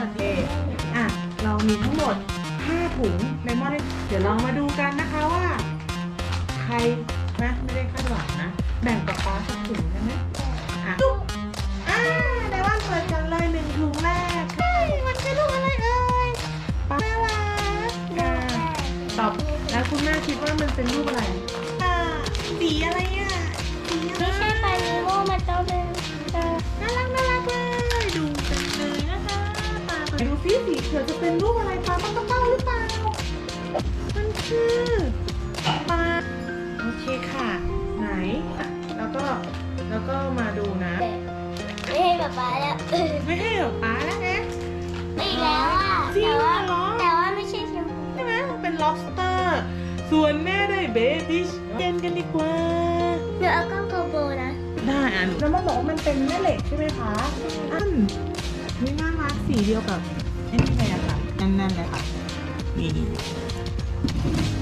วัสดีอะเรามีทั้งหมด 5 ถุงในหม้อนี้เดี๋ยวลองมาดูกันนะคะว่า ใครนะไม่ได้คาดหวังนะ แบ่งกับป้าสักถุงได้ไหมอะ เขียวจะเป็นรูปอะไรปลาปลากระเป้าหรือเปล่า มันคือปลาโอเคค่ะ ไหนอะแล้วก็แล้วก็มาดูนะ ไม่ให้ป๊าป๊าแล้วเออไม่ให้เหรอปลาแล้วนะไม่แล้วอะจริงแต่เหรว่าอแต่ว่าไม่ใช่แชมพูใช่ไหมเป็น lobster ส่วนแม่ได้เบบี้เย็นกันดีกว่าเดี๋ยวเอากล้องโกโบนะ ได้อะแล้วมันบอกว่ามันเป็นแม่เหล็กใช่ไหมคะอันนี่น่ารักสีเดียวกับ ไอ้นี่เลยอะค่ะนั่นๆเลยค่ะนี่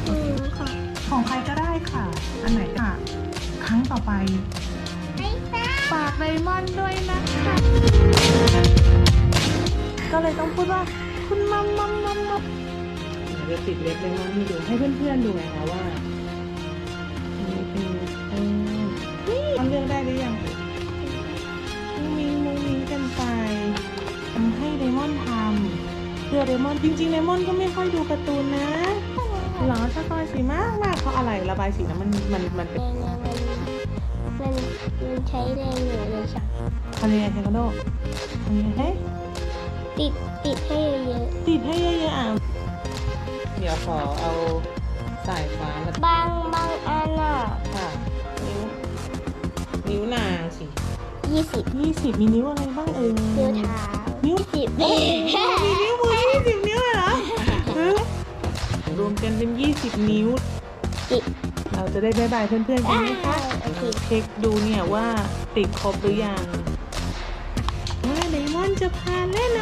อืมค่ะของใครก็ได้ค่ะ อันไหนค่ะ ครั้งต่อไปไม่แป้ฝากไดมอนด์ด้วยนะคะ ก็เลยต้องพูดว่าคุณมัมมัมมัมมัมเดี๋ยวติดเล็บไดมอนด์ให้ดูให้เพื่อนๆดูไงคะว่านี่เป็นเออนี่ทำเลือกได้หรือยังมุ้งมิ้งมุ้งมิ้งกันไปทำให้ไดมอนด์ทำ เพื่อไดมอนด์จริงๆไดมอนด์ก็ไม่ค่อยดูการ์ตูนนะหรอสกอยสีมากมากเพราะอะไรระบายสีนะมันมันมันเป็นแรงนะมันมันมันใช้แรงอยู่เลยค่ะทำยังไงเทควันโดทำยังไงเฮ้ยติดติดให้เยอะติดให้เยอะๆอะเดี๋ยวขอเอาสายฟ้ามาๆบางบางอันอะค่ะนิ้วนิ้วนางสิยี่สิบยี่สิบมีนิ้วอะไรบ้างเอ่ยนิ้วเท้านิ้วสิบ รวมกันเป็นยี่สิบนิ้วสิบเราจะได้บายบายเพื่อนๆกันไหมคะโอเค เช็คดูเนี่ยว่าติดครบหรือยังว่าไดมอนด์จะพาเล่น